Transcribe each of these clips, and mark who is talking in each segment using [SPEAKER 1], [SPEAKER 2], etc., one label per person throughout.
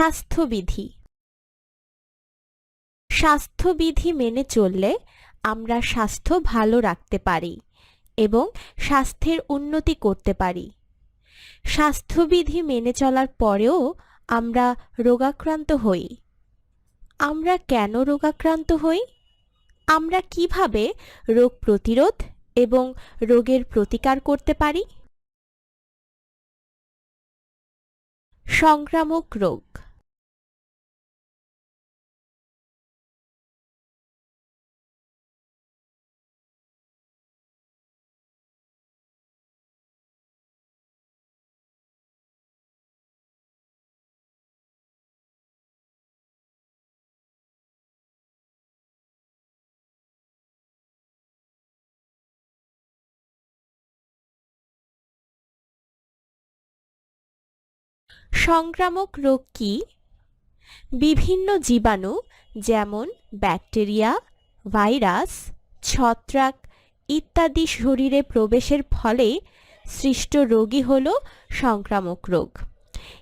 [SPEAKER 1] স্বাস্থ্যবিধি। স্বাস্থ্যবিধি মেনে চললে আমরা স্বাস্থ্য ভালো রাখতে পারি এবং স্বাস্থ্যের উন্নতি করতে পারি। স্বাস্থ্যবিধি মেনে চলার পরেও আমরা রোগাক্রান্ত হই। আমরা কেন রোগাক্রান্ত হই? আমরা কীভাবে রোগ প্রতিরোধ এবং রোগের প্রতিকার করতে পারি? সংক্রামক রোগ। সংক্রামক রোগ কি? বিভিন্ন জীবাণু যেমন ব্যাকটেরিয়া, ভাইরাস, ছত্রাক ইত্যাদি শরীরে প্রবেশের ফলে সৃষ্ট রোগই হল সংক্রামক রোগ।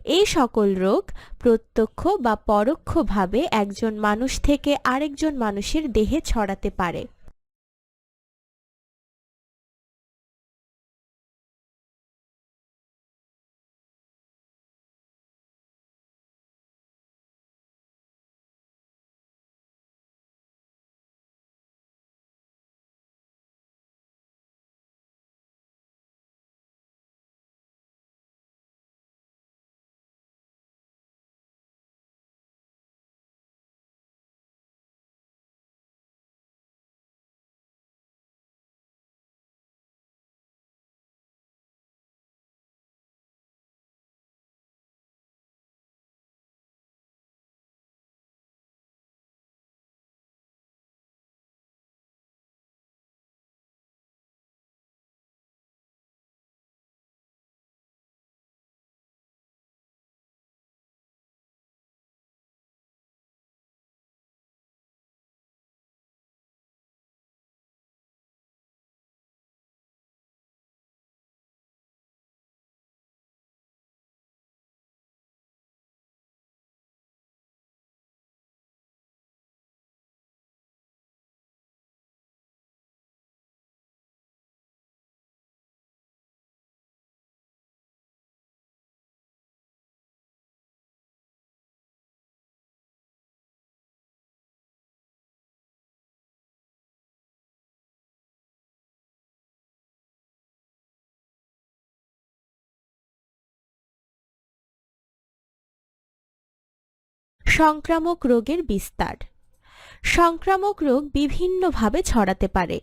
[SPEAKER 1] এই সকল রোগ প্রত্যক্ষ বা পরোক্ষভাবে একজন মানুষ থেকে আরেকজন মানুষের দেহে ছড়াতে পারে। সংক্রামক রোগের বিস্তার। সংক্রামক রোগ বিভিন্নভাবে ছড়াতে পারে।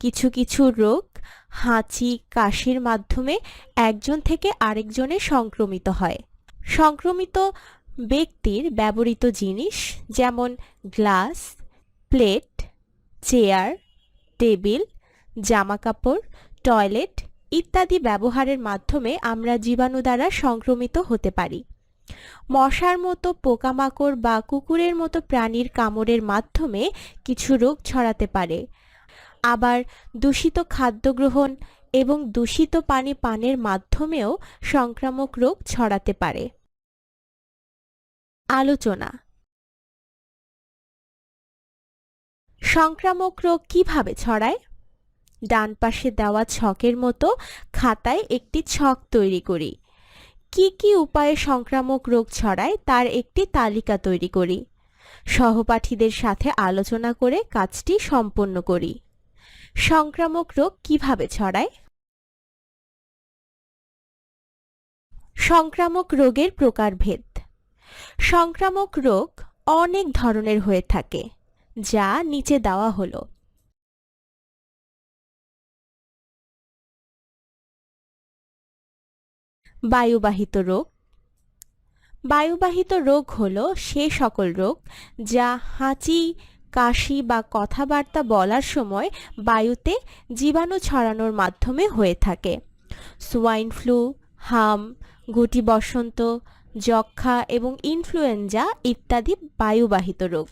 [SPEAKER 1] কিছু কিছু রোগ হাঁচি, কাশির মাধ্যমে একজন থেকে আরেকজনে সংক্রমিত হয়। সংক্রমিত ব্যক্তির ব্যবহৃত জিনিস যেমন গ্লাস, প্লেট, চেয়ার, টেবিল, জামাকাপড়, টয়লেট ইত্যাদি ব্যবহারের মাধ্যমে আমরা জীবাণু দ্বারা সংক্রমিত হতে পারি। মশার মতো পোকামাকড় বা কুকুরের মতো প্রাণীর কামড়ের মাধ্যমে কিছু রোগ ছড়াতে পারে। আবার দূষিত খাদ্য গ্রহণ এবং দূষিত পানি পানের মাধ্যমেও সংক্রামক রোগ ছড়াতে পারে। আলোচনা। সংক্রামক রোগ কীভাবে ছড়ায়? ডান পাশে দেওয়া ছকের মতো খাতায় একটি ছক তৈরি করি। কি কি উপায়ে সংক্রামক রোগ ছড়ায় তার একটি তালিকা তৈরি করি। সহপাঠীদের সাথে আলোচনা করে কাজটি সম্পন্ন করি। সংক্রামক রোগ কীভাবে ছড়ায়? সংক্রামক রোগের প্রকারভেদ। সংক্রামক রোগ অনেক ধরনের হয়ে থাকে, যা নিচে দেওয়া হলো। বায়ুবাহিত রোগ। বায়ুবাহিত রোগ হলো সে সকল রোগ যা হাঁচি, কাশি বা কথাবার্তা বলার সময় বায়ুতে জীবাণু ছড়ানোর মাধ্যমে হয়ে থাকে। সোয়াইন ফ্লু, হাম, গুটি বসন্ত যক্ষা এবং ইনফ্লুয়েঞ্জা ইত্যাদি বায়ুবাহিত রোগ।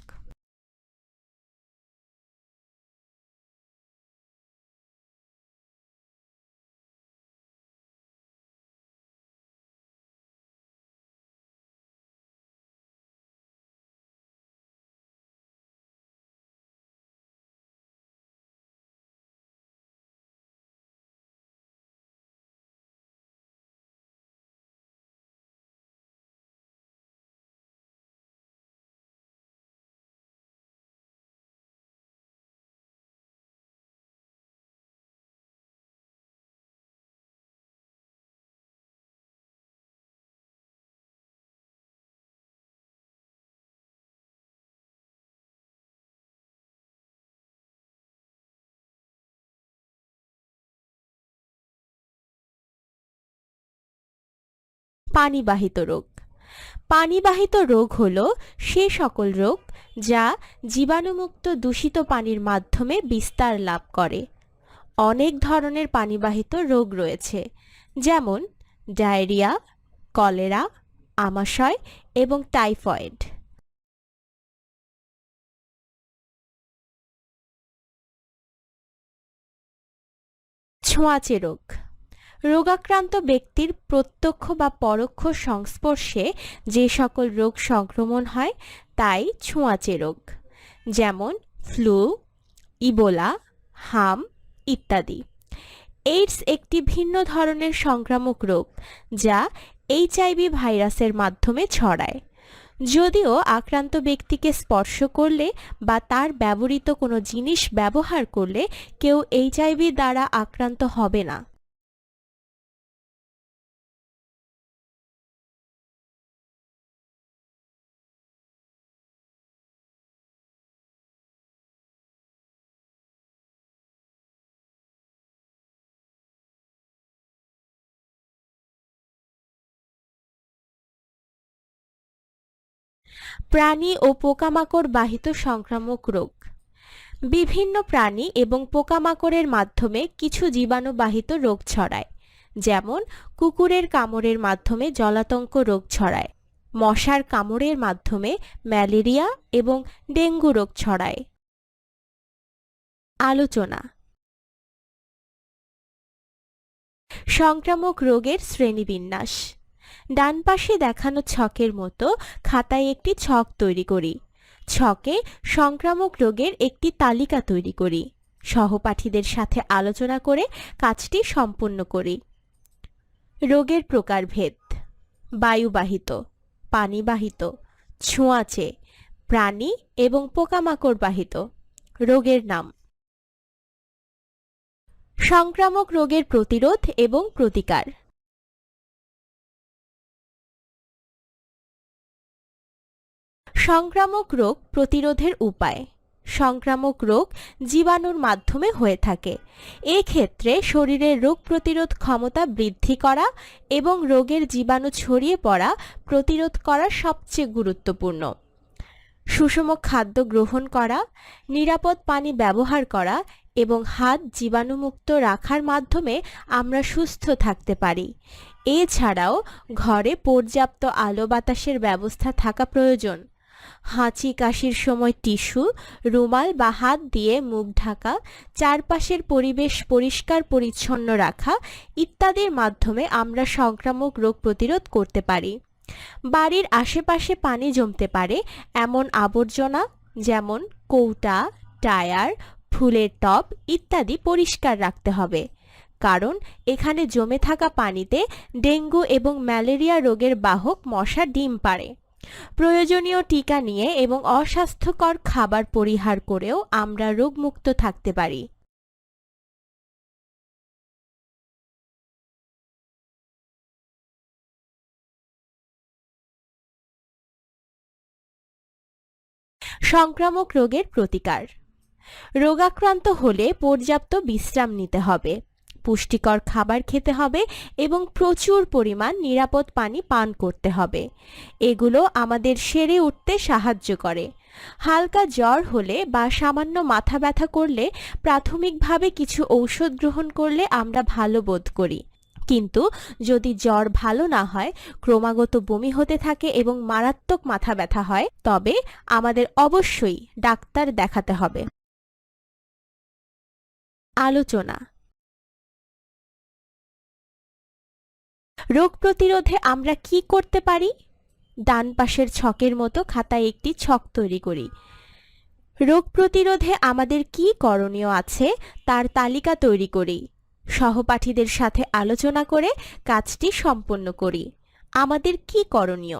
[SPEAKER 1] পানিবাহিত রোগ। পানিবাহিত রোগ হল সে সকল রোগ যা জীবাণুমুক্ত দূষিত পানির মাধ্যমে বিস্তার লাভ করে। অনেক ধরনের পানিবাহিত রোগ রয়েছে, যেমন ডায়রিয়া, কলেরা, আমাশয় এবং টাইফয়েড। ছোঁয়াচে রোগ রোগাক্রান্ত ব্যক্তির প্রত্যক্ষ বা পরোক্ষ সংস্পর্শে যে সকল রোগ সংক্রমণ হয়, তাই ছোঁয়াচে রোগ, যেমন ফ্লু, ইবোলা, হাম ইত্যাদি। এইডস একটি ভিন্ন ধরনের সংক্রামক রোগ যা এইচআইভি ভাইরাসের মাধ্যমে ছড়ায়। যদিও আক্রান্ত ব্যক্তিকে স্পর্শ করলে বা তার ব্যবহৃত কোনো জিনিস ব্যবহার করলে কেউ এইচআইভি দ্বারা আক্রান্ত হবে না। প্রাণী ও পোকামাকড় বাহিত সংক্রামক রোগ। বিভিন্ন প্রাণী এবং পোকামাকড়ের মাধ্যমে কিছু জীবাণুবাহিত রোগ ছড়ায়, যেমন কুকুরের কামড়ের মাধ্যমে জলাতঙ্ক রোগ ছড়ায়, মশার কামড়ের মাধ্যমে ম্যালেরিয়া এবং ডেঙ্গু রোগ ছড়ায়। আলোচনা। সংক্রামক রোগের শ্রেণীবিন্যাস। ডান পাশে দেখানো ছকের মতো খাতায় একটি ছক তৈরি করি। ছকে সংক্রামক রোগের একটি তালিকা তৈরি করি। সহপাঠীদের সাথে আলোচনা করে কাজটি সম্পূর্ণ করি। রোগের প্রকারভেদ। বায়ুবাহিত, পানিবাহিত, ছোঁয়াচে, প্রাণী এবং পোকামাকড় বাহিত রোগের নাম। সংক্রামক রোগের প্রতিরোধ এবং প্রতিকার। সংক্রামক রোগ প্রতিরোধের উপায়। সংক্রামক রোগ জীবাণুর মাধ্যমে হয়ে থাকে। এক্ষেত্রে শরীরের রোগ প্রতিরোধ ক্ষমতা বৃদ্ধি করা এবং রোগের জীবাণু ছড়িয়ে পড়া প্রতিরোধ করা সবচেয়ে গুরুত্বপূর্ণ। সুষম খাদ্য গ্রহণ করা, নিরাপদ পানি ব্যবহার করা এবং হাত জীবাণুমুক্ত রাখার মাধ্যমে আমরা সুস্থ থাকতে পারি। এছাড়াও ঘরে পর্যাপ্ত আলো বাতাসের ব্যবস্থা থাকা প্রয়োজন। হাঁচি কাশির সময় টিস্যু, রুমাল বা হাত দিয়ে মুখ ঢাকা, চারপাশের পরিবেশ পরিষ্কার পরিচ্ছন্ন রাখা ইত্যাদির মাধ্যমে আমরা সংক্রামক রোগ প্রতিরোধ করতে পারি। বাড়ির আশেপাশে পানি জমতে পারে এমন আবর্জনা, যেমন কৌটা, টায়ার, ফুলের টব ইত্যাদি পরিষ্কার রাখতে হবে। কারণ এখানে জমে থাকা পানিতে ডেঙ্গু এবং ম্যালেরিয়া রোগের বাহক মশা ডিম পাড়ে। প্রয়োজনীয় টিকা নিয়ে এবং অস্বাস্থ্যকর খাবার পরিহার করেও আমরা রোগমুক্ত থাকতে পারি। সংক্রামক রোগের প্রতিকার। রোগাক্রান্ত হলে পর্যাপ্ত বিশ্রাম নিতে হবে। পুষ্টিকর খাবার খেতে হবে এবং প্রচুর পরিমাণ নিরাপদ পানি পান করতে হবে। এগুলো আমাদের সেরে উঠতে সাহায্য করে। হালকা জ্বর হলে বা সামান্য মাথা ব্যথা করলে প্রাথমিকভাবে কিছু ঔষধ গ্রহণ করলে আমরা ভালো বোধ করি। কিন্তু যদি জ্বর ভালো না হয়, ক্রমাগত বমি হতে থাকে এবং মারাত্মক মাথা ব্যথা হয়, তবে আমাদের অবশ্যই ডাক্তার দেখাতে হবে। আলোচনা রোগ প্রতিরোধে আমরা কি করতে পারি? ডান পাশের ছকের মতো খাতায় একটি ছক তৈরি করি। রোগ প্রতিরোধে আমাদের কি করণীয় আছে তার তালিকা তৈরি করি। সহপাঠীদের সাথে আলোচনা করে কাজটি সম্পন্ন করি। আমাদের কি করণীয়?